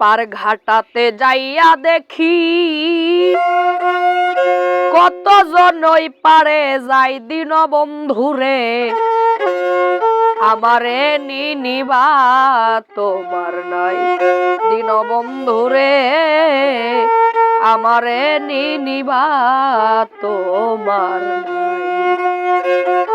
পার ঘাটাতে যাইয়া দেখি। কত জনই পারে যাই দিন বন্ধুরে। আমারে নিনিবা তোমার নাই দিন বন্ধুরে। আমারে নিনিবা তোমার নাই।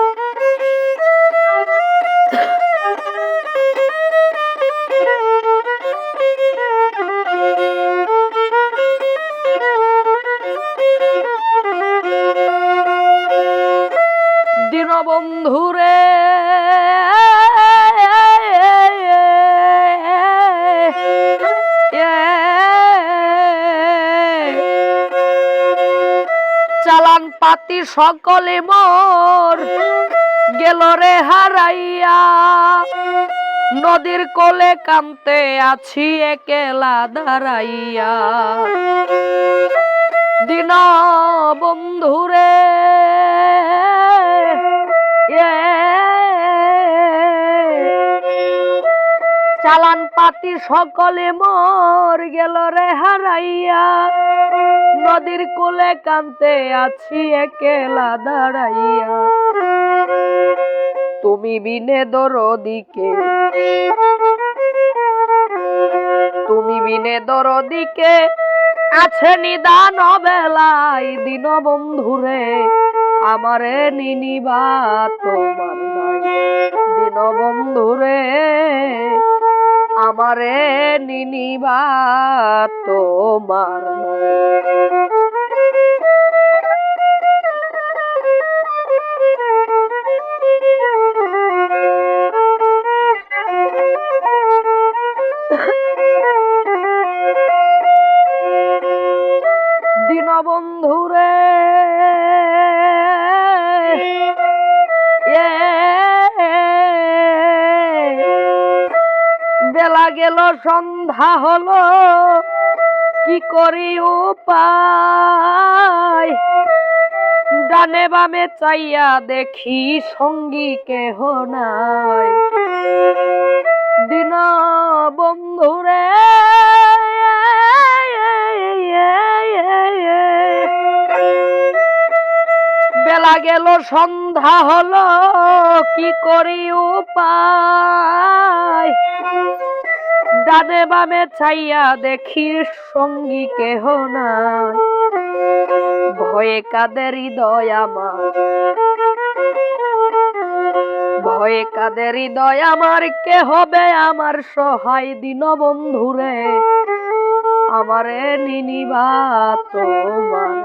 পাতি সকলে মোর। গেল রে হারাইয়া। নদীর কোলে কামতে আছি একেলা দাঁড়াইয়া। দিন বন্ধুরে চালান পাতি সকলে মর। গেল রে হারাইয়া। নদীর কোলে কানতে আছি একেলা দাঁড়াইয়া। তুমি বিনে দরদিকে। তুমি বিনে দরদিকে। আছে নিদান বেলায় দিন বন্ধুরে আমারে নিনিবা তোমার দিন বন্ধুরে আমারে নিনিবা তোমার। দীনবন্ধুরে গেল, সন্ধ্যা হলো। কি করি উপায়? ডানে বামে চাইয়া দেখি সঙ্গী কেহ নাই। দিন বন্ধুরে বেলা গেল, সন্ধ্যা হলো। কি করি উপায়? ডানে বামে চাইয়া দেখি সঙ্গী কেহ নাই। ভয়ে কাদের হৃদয় আমার। ভয়ে কাদের হৃদয় আমার, কে হবে আমার সহায় দিন বন্ধুরে আমারে নিনিবা তোমার।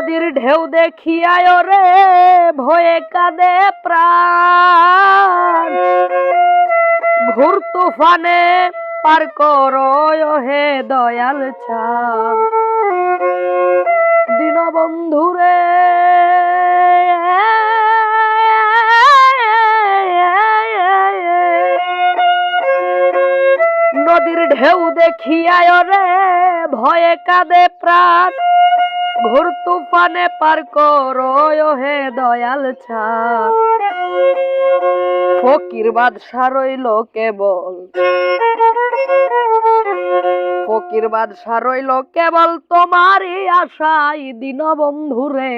নদীর ঢেউ দেখিয়ায় রে, ভয়ে কাঁদে প্রাণ। ঘুর তুফানে পার করো হে দয়াল ছান দিন বন্ধুরে নদীর ঢেউ দেখিয়ায় রে, ভয়ে কাঁদে প্রাণ। ঘুর তুফানে পার করো হে দয়াল ছান ফকির বাদশা রইল কেবল। ফকির বাদশা রইল কেবল তোমারই আশাই দিন বন্ধুরে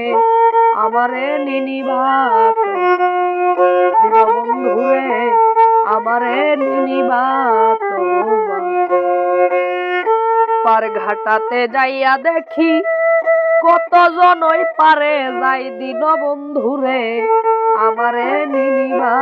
আমারে নিনিবা দিন বন্ধুরে আমারে নিনিবা পার ঘাটাতে যাইয়া দেখি কত জনই পারে যাই দিন বন্ধুরে আমারে নিনিবা